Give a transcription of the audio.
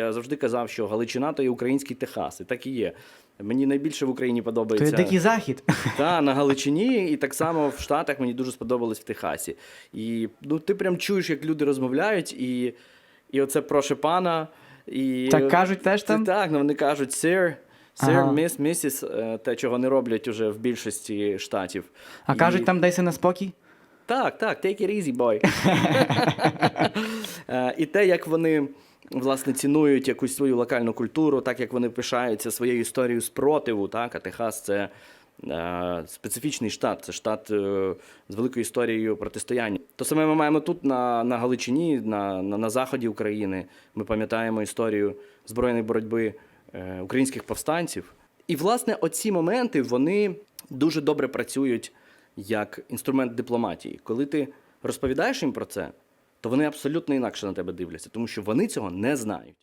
Я завжди казав, що Галичина то є український Техас, і так і є. Мені найбільше в Україні То подобається. є дикий захід. Та, на Галичині, і так само в Штатах мені дуже сподобалось в Техасі. І ну, ти прям чуєш, як люди розмовляють, і, і оце проше пана. І, Так кажуть теж там? Так, ну вони кажуть sir, Ага. miss, mrs, е, те, чого не роблять уже в більшості штатів. А І- кажуть, там дайся на спокій. так, так, take it easy, boy. Е, І те, як вони власне цінують якусь свою локальну культуру, так як вони пишаються своєю історією спротиву. Так? А Техас це е, специфічний штат, це штат е, з великою історією протистояння. То саме ми маємо тут на, на Галичині, на, на, на заході України. Ми пам'ятаємо історію збройної боротьби е, українських повстанців. І, власне, оці моменти вони дуже добре працюють як інструмент дипломатії. Коли ти розповідаєш їм про це, то вони абсолютно інакше на тебе дивляться, тому що вони цього не знають.